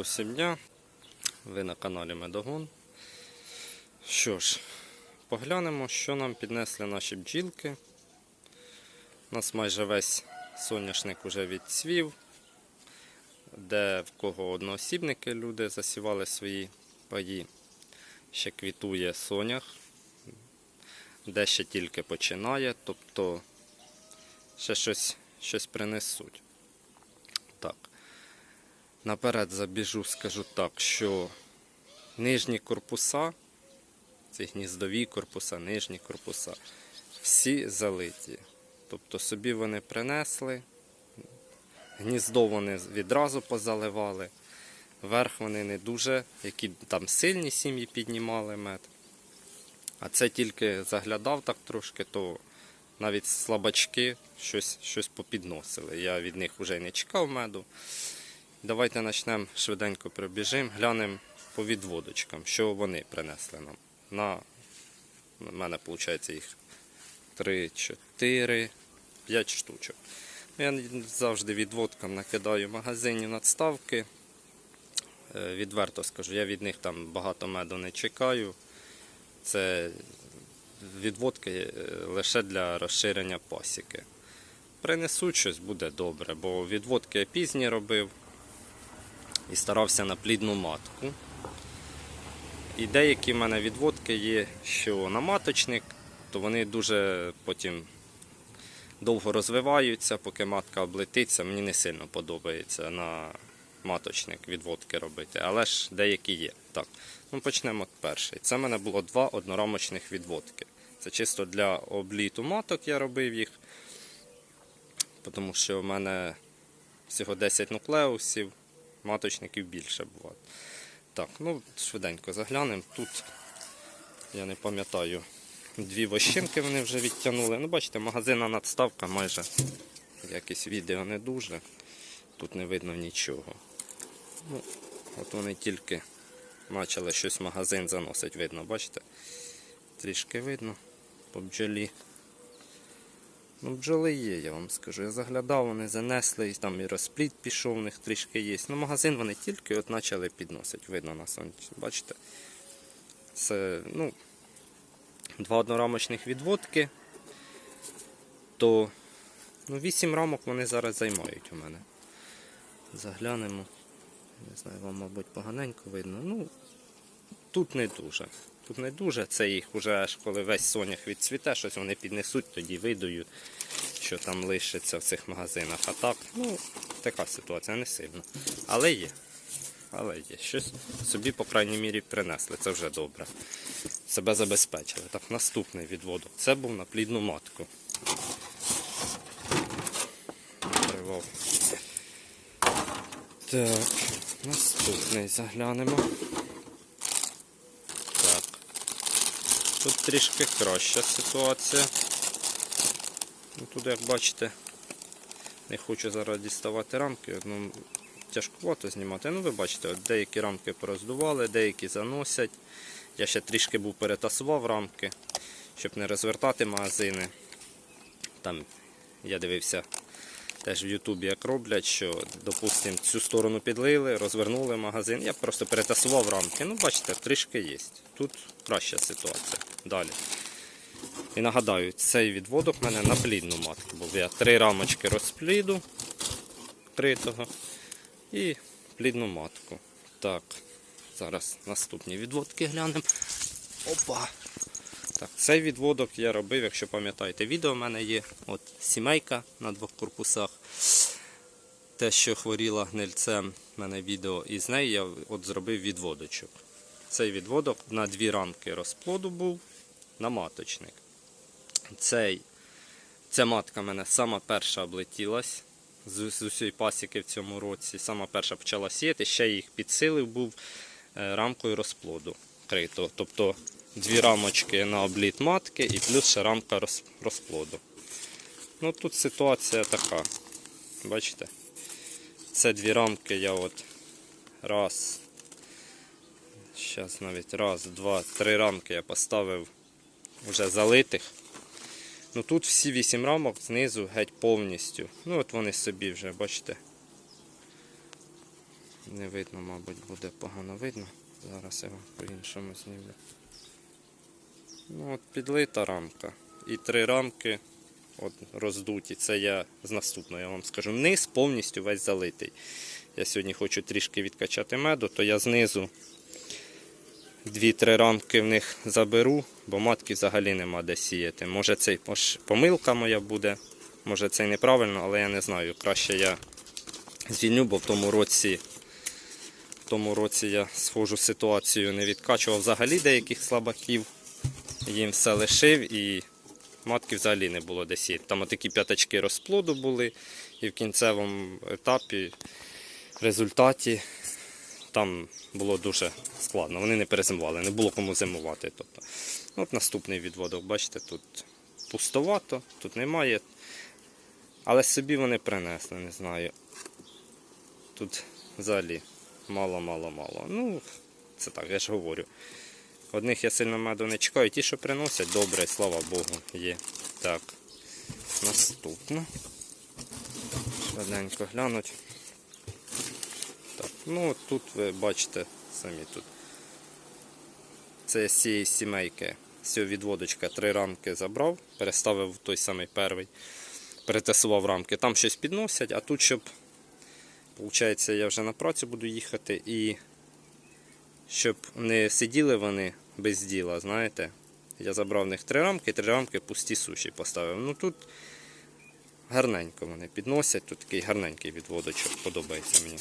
Доброго всім дня. Ви на каналі Медогон. Що ж, поглянемо, що нам піднесли наші бджілки. У нас майже весь соняшник уже відцвів, де в кого одноосібники люди засівали свої паї. Ще квітує сонях, де ще тільки починає, тобто ще щось, щось принесуть. Наперед забіжу, скажу так, що нижні корпуса, ці гніздові корпуса, нижні корпуса, всі залиті. Тобто собі вони принесли, гніздо вони відразу позаливали, верх вони не дуже, які там сильні сім'ї піднімали мед. А це тільки заглядав так трошки, то навіть слабачки щось, щось попідносили. Я від них вже не чекав меду. Давайте почнемо швиденько пробіжимо, глянемо по відводочкам, що вони принесли нам. На у мене виходить їх 3, 4, 5 штучок. Я завжди відводкам накидаю в магазині надставки. Е, Відверто скажу, я від них там багато меду не чекаю. Це відводки е, лише для розширення пасіки. Принесуть щось буде добре, бо відводки я пізні робив і старався на плідну матку. І деякі в мене відводки є, що на маточник, то вони дуже потім довго розвиваються, поки матка облетиться. Мені не сильно подобається на маточник відводки робити, але ж деякі є. Так, ну почнемо з першої. Це в мене було два однорамочних відводки. Це чисто для обліту маток я робив їх, тому що в мене всього 10 нуклеусів маточників більше буває. Так, ну швиденько заглянемо. Тут, я не пам'ятаю, дві вощинки вони вже відтягнули. Ну, бачите, магазинна надставка майже якесь відео не дуже. Тут не видно нічого. Ну, От вони тільки почали щось в магазин заносить, видно, бачите? Трішки видно по бджолі. Ну, бджоли є, я вам скажу. Я заглядав, вони занесли, і там і розпліт пішов, у них трішки є. Ну, магазин вони тільки от почали підносити. Видно на сонці. Бачите? Це, ну, два однорамочних відводки. То ну, 8 рамок вони зараз займають у мене. Заглянемо. Не знаю, вам, мабуть, поганенько видно. Ну, тут не дуже. Тут не дуже, це їх вже аж коли весь сонях відцвіте, щось вони піднесуть, тоді видаю, що там лишиться в цих магазинах. А так, ну, така ситуація не сильно. Але є. Але є. Щось собі, по крайній мірі, принесли. Це вже добре. Себе забезпечили. Так, наступний відводок. Це був на плідну матку. Тривав. Так, наступний заглянемо. Так. Тут трішки краща ситуація. Ну, Тут, як бачите, не хочу зараз діставати рамки, ну, тяжкувато знімати. Ну, ви бачите, от деякі рамки пороздували, деякі заносять. Я ще трішки був перетасував рамки, щоб не розвертати магазини. Там я дивився теж в Ютубі, як роблять, що, допустимо, цю сторону підлили, розвернули магазин. Я просто перетасував рамки. Ну, бачите, трішки є. Тут краща ситуація. Далі. І нагадаю, цей відводок в мене на плідну матку був. Я три рамочки розпліду критого і плідну матку. Так, зараз наступні відводки глянемо. Опа! Так, цей відводок я робив, якщо пам'ятаєте, відео в мене є. От сімейка на двох корпусах. Те, що хворіла гнильцем, в мене відео, і з неї я от зробив відводочок. Цей відводок на дві рамки розплоду був на маточник. Цей, ця матка мене сама перша облетілась з, з усієї пасіки в цьому році. Сама перша почала сіяти, ще їх підсилив був е, рамкою розплоду крито. Тобто дві рамочки на обліт матки і плюс ще рамка роз, розплоду. Ну тут ситуація така. Бачите? Це дві рамки я от раз. Зараз навіть раз, два, три рамки я поставив вже залитих. Ну тут всі вісім рамок знизу геть повністю. Ну от вони собі вже, бачите. Не видно, мабуть, буде погано видно. Зараз я вам по-іншому знімлю. Ну, от підлита рамка. І три рамки от, роздуті. Це я з наступного, я вам скажу. Низ повністю весь залитий. Я сьогодні хочу трішки відкачати меду, то я знизу дві-три рамки в них заберу, бо матки взагалі нема де сіяти. Може це помилка моя буде, може це й неправильно, але я не знаю. Краще я звільню, бо в тому році, в тому році я схожу ситуацію не відкачував взагалі деяких слабаків. Їм все лишив і матки взагалі не було де сіяти. Там отакі п'ятачки розплоду були, і в кінцевому етапі, результаті, там було дуже складно. Вони не перезимували, не було кому зимувати. Тобто, от наступний відводок, бачите, тут пустовато, тут немає. Але собі вони принесли, не знаю. Тут взагалі мало-мало-мало. Ну, це так, я ж говорю. Одних я сильно меду не чекаю, ті, що приносять, добре, слава Богу, є. Так, наступно. Швиденько глянуть. Ну тут ви бачите самі тут. Це з цієї сімейки, з відводочка три рамки забрав, переставив в той самий перший, перетасував рамки. Там щось підносять, а тут, щоб, виходить, я вже на працю буду їхати і щоб не сиділи вони без діла, знаєте. Я забрав в них три рамки, три рамки пусті суші поставив. Ну тут гарненько вони підносять, тут такий гарненький відводочок, подобається мені.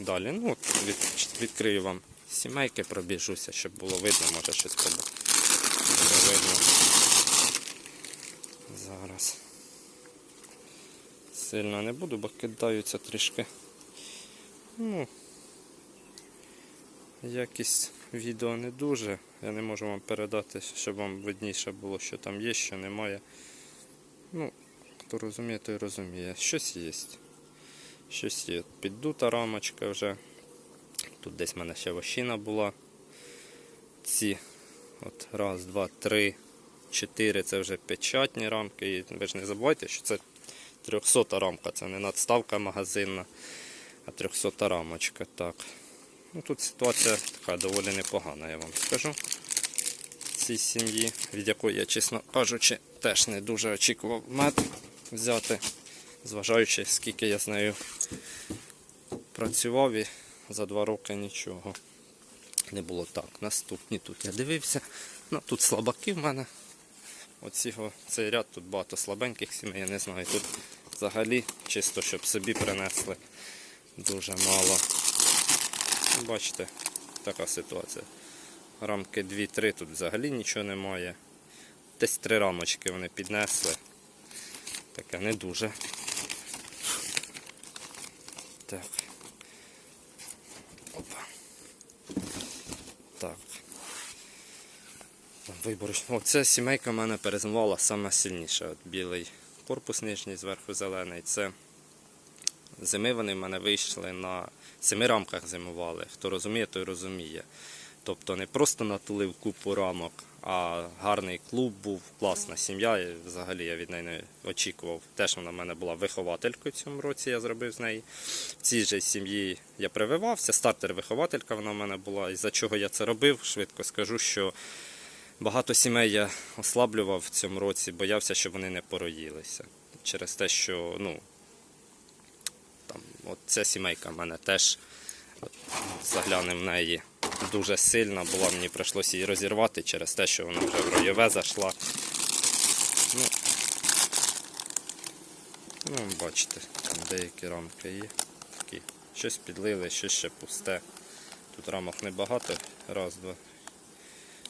Далі. Ну, від, відкрию вам сімейки, пробіжуся, щоб було видно, може щось буде видно. Зараз. Сильно не буду, бо кидаються трішки. Ну, якість відео не дуже. Я не можу вам передати, щоб вам видніше було, що там є, що немає. Ну, хто розуміє, той розуміє. Щось є. Щось є. Піддута рамочка вже. Тут десь в мене ще вощина була. Ці от раз, два, три, чотири це вже печатні рамки. І ви ж не забувайте, що це 300 рамка, це не надставка магазинна, а 300 рамочка. Так. Ну, тут ситуація така доволі непогана, я вам скажу. Цій сім'ї, від якої я, чесно кажучи, теж не дуже очікував мед взяти, зважаючи, скільки я з нею працював і за два роки нічого не було так. Наступні тут я дивився. Ну, тут слабаки в мене. Оці, цей ряд тут багато слабеньких сімей, я не знаю. Тут взагалі чисто, щоб собі принесли дуже мало. Бачите, така ситуація. Рамки 2-3 тут взагалі нічого немає. Десь три рамочки вони піднесли. Таке не дуже. Так. Опа. Так. Виборочно. Оця сімейка в мене перезимувала саме сильніше. От білий корпус нижній, зверху зелений. Це зими вони в мене вийшли на семи рамках зимували. Хто розуміє, той розуміє. Тобто не просто натулив купу рамок, а гарний клуб був, класна сім'я. І взагалі я від неї не очікував. Теж вона в мене була вихователькою цьому році, я зробив з неї. В цій же сім'ї я прививався, стартер-вихователька вона в мене була. І за чого я це робив, швидко скажу, що багато сімей я ослаблював в цьому році, боявся, щоб вони не пороїлися. Через те, що ну, там, от ця сімейка в мене теж заглянемо в неї дуже сильна була, мені прийшлося її розірвати через те, що вона вже в ройове зайшла. Ну, ну бачите, там деякі рамки є. Такі. Щось підлили, щось ще пусте. Тут рамок небагато. Раз, два,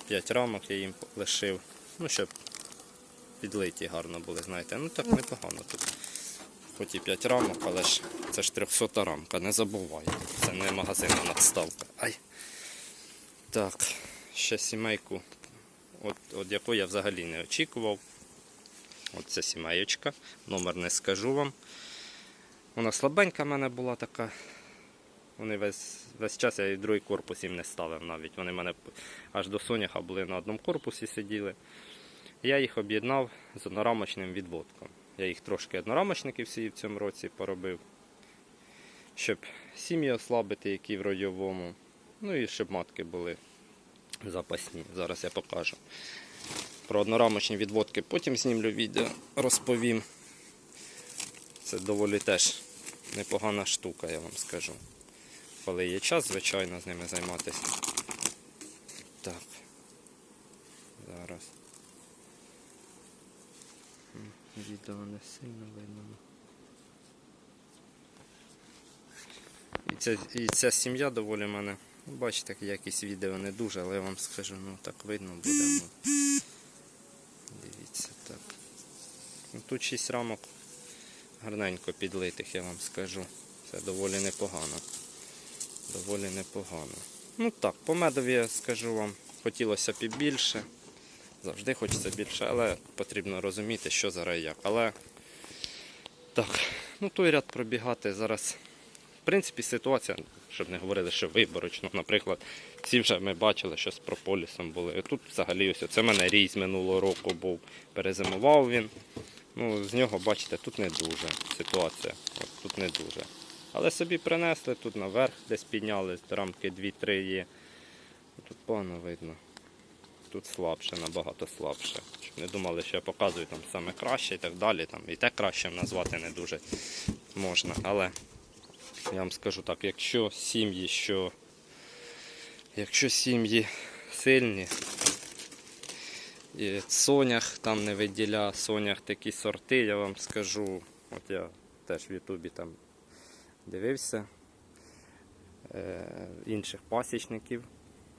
п'ять рамок я їм лишив. Ну, щоб підлиті гарно були, знаєте. Ну так непогано тут. Хоч і 5 рамок, але ж це ж 300 рамка, не забувай. Це не магазинна надставка. Ай. Так, ще сімейку, от, от яку я взагалі не очікував. От ця сімеєчка, номер не скажу вам. Вона слабенька в мене була така. Вони весь, весь час я і другий корпус їм не ставив навіть. Вони в мене аж до соняха були на одному корпусі сиділи. Я їх об'єднав з однорамочним відводком. Я їх трошки однорамочників всі в цьому році поробив. щоб сім'ї ослабити, які в ройовому. Ну і щоб матки були запасні. Зараз я покажу. Про однорамочні відводки потім знімлю відео, розповім. Це доволі теж непогана штука, я вам скажу. Коли є час, звичайно, з ними займатися. Так. Зараз. Відео не сильно видно. І ця, і ця сім'я доволі мене. Бачите, якісь відео не дуже, але я вам скажу, ну так видно буде. Ну. Дивіться так. Ну, тут 6 рамок гарненько підлитих, я вам скажу. Це доволі непогано. Доволі непогано. Ну так, по медові я скажу вам, хотілося б і більше. Завжди хочеться більше, але потрібно розуміти, що зараз як. Але так, ну той ряд пробігати зараз. В принципі, ситуація, щоб не говорили, що виборочно, наприклад, всі вже ми бачили, що з прополісом були. Тут взагалі ось це в мене рій минулого року був. Перезимував він. Ну, з нього, бачите, тут не дуже ситуація. От, тут не дуже. Але собі принесли, тут наверх десь підняли, рамки 2-3 є. Тут погано видно. Тут слабше, набагато слабше. Щоб не думали, що я показую там саме краще і так далі. Там і те краще назвати не дуже можна. Але я вам скажу так, якщо сім'ї, що якщо сім'ї сильні, і сонях там не виділя, сонях такі сорти, я вам скажу. От я теж в Ютубі там дивився е, інших пасічників,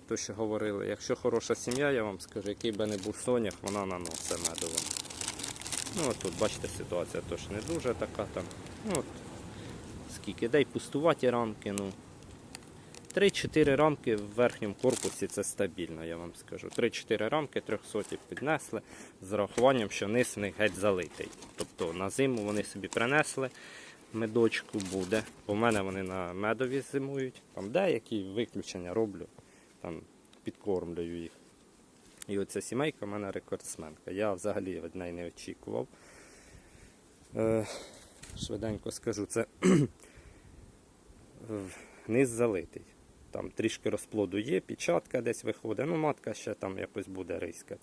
то що говорили. Якщо хороша сім'я, я вам скажу, який би не був сонях, вона наносить медово. Ну от тут бачите, ситуація теж не дуже така там. Ну, от, скільки, дай пустуваті рамки, ну. 3-4 рамки в верхньому корпусі це стабільно, я вам скажу. 3-4 рамки 300 піднесли з рахуванням, що низ в них геть залитий. Тобто на зиму вони собі принесли, медочку буде. У мене вони на медові зимують. Там деякі виключення роблю, там підкормлюю їх. І оця сімейка в мене рекордсменка. Я взагалі від неї не очікував. Е, швиденько скажу, це низ залитий. Там трішки розплоду є, печатка десь виходить, ну матка ще там якось буде рискати.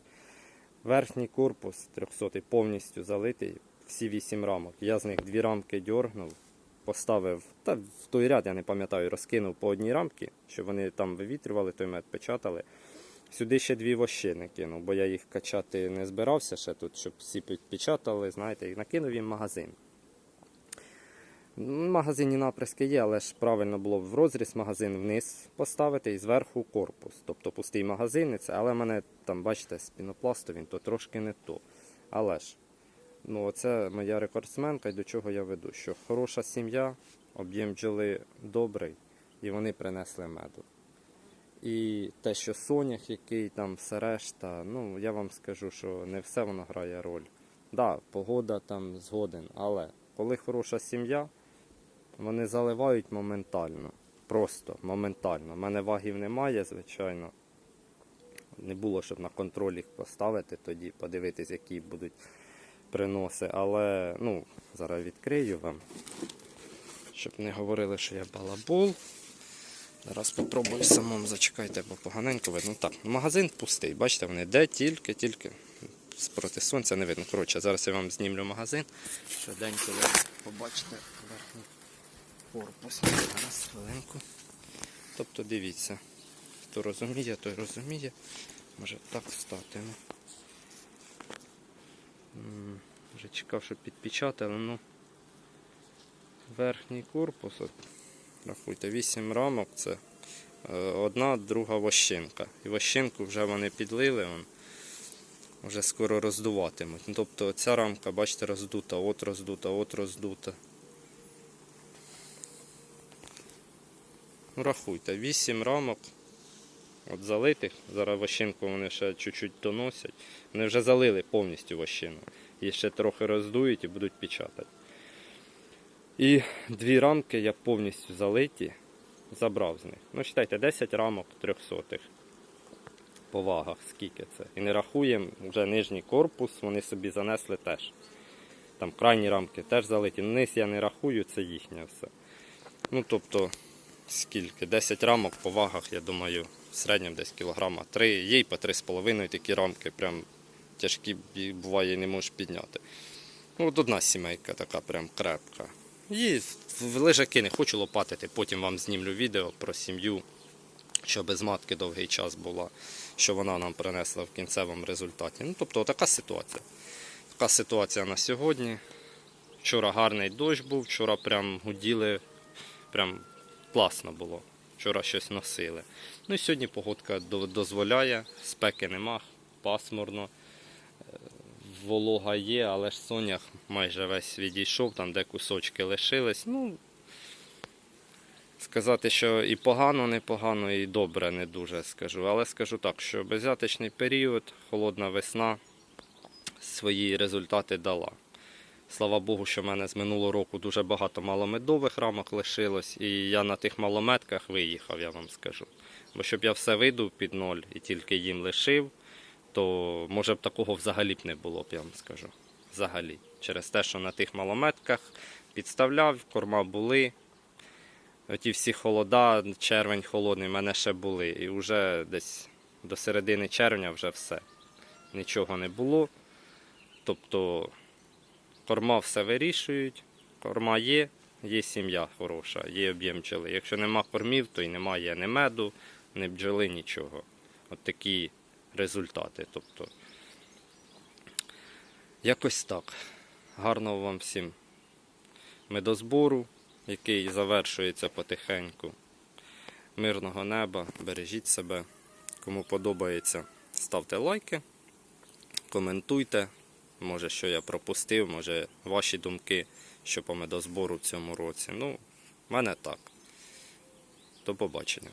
Верхній корпус 300 повністю залитий, всі 8 рамок. Я з них дві рамки дьоргнув, поставив, та в той ряд, я не пам'ятаю, розкинув по одній рамці, щоб вони там вивітрювали, той мед печатали. Сюди ще дві вощини кинув, бо я їх качати не збирався ще тут, щоб всі підпечатали, знаєте, і накинув їм магазин. В магазині наприски є, але ж правильно було б в розріз магазин вниз поставити і зверху корпус. Тобто пустий магазин, але в мене там, бачите, з він то трошки не то. Але ж, ну це моя рекордсменка, і до чого я веду, що хороша сім'я, об'єм бджоли добрий, і вони принесли меду. І те, що сонях, який там все решта, ну я вам скажу, що не все воно грає роль. Так, да, погода там згоден, але коли хороша сім'я, вони заливають моментально. Просто моментально. У мене вагів немає, звичайно. Не було, щоб на контроль їх поставити, тоді подивитись, які будуть приноси. Але ну, зараз відкрию вам, щоб не говорили, що я балабол. Зараз спробую самому зачекайте, бо поганенько видно. Так, магазин пустий. Бачите, вони де тільки-тільки проти сонця не видно. Коротше, зараз я вам знімлю магазин. Швиденько ви побачите верхній корпус. Зараз хвилинку. Тобто дивіться, хто розуміє, той розуміє. Може так встати. Вже чекав, щоб підпечатали, ну верхній корпус. От, рахуйте, 8 рамок це е, одна, друга вощинка. І вощинку вже вони підлили. Вон, вже скоро роздуватимуть. Ну, Тобто ця рамка, бачите, роздута, от роздута, от роздута. Рахуйте, 8 рамок от залитих. Зараз вощинку вони ще чуть-чуть доносять. Вони вже залили повністю вощину. Її ще трохи роздують і будуть печатати. І дві рамки я повністю залиті, забрав з них. Ну, читайте, 10 рамок трьохсотих по вагах, скільки це. І не рахуємо вже нижній корпус, вони собі занесли теж. Там крайні рамки теж залиті. Низ я не рахую, це їхнє все. Ну, тобто, скільки? 10 рамок по вагах, я думаю, в середньому десь кілограма 3. Є й по 3,5 такі рамки, прям тяжкі буває, не можеш підняти. Ну, от одна сімейка така прям крепка. І лежаки не хочу лопатити, потім вам знімлю відео про сім'ю, що без матки довгий час була, що вона нам принесла в кінцевому результаті. Ну, тобто, така ситуація. Така ситуація на сьогодні. Вчора гарний дощ був, вчора прям гуділи, прям класно було. Вчора щось носили. Ну і сьогодні погодка дозволяє, спеки нема, пасмурно. Е, Волога є, але ж сонях майже весь відійшов, там де кусочки лишились. Ну, сказати, що і погано, не погано, і добре, не дуже скажу. Але скажу так, що безятичний період, холодна весна свої результати дала. Слава Богу, що в мене з минулого року дуже багато маломедових рамок лишилось, і я на тих малометках виїхав, я вам скажу. Бо щоб я все видав під ноль і тільки їм лишив, то може б такого взагалі б не було б, я вам скажу. Взагалі. Через те, що на тих малометках підставляв, корма були. Оті всі холода, червень холодний, в мене ще були. І вже десь до середини червня вже все. Нічого не було. Тобто корма все вирішують, корма є, є сім'я хороша, є об'єм бджоли. Якщо нема кормів, то й немає ні меду, ні бджоли, нічого. От такі результати. Тобто, якось так. Гарного вам всім медозбору, який завершується потихеньку. Мирного неба, бережіть себе. Кому подобається, ставте лайки, коментуйте. Може, що я пропустив, може ваші думки, що по медозбору в цьому році. Ну, в мене так. До побачення.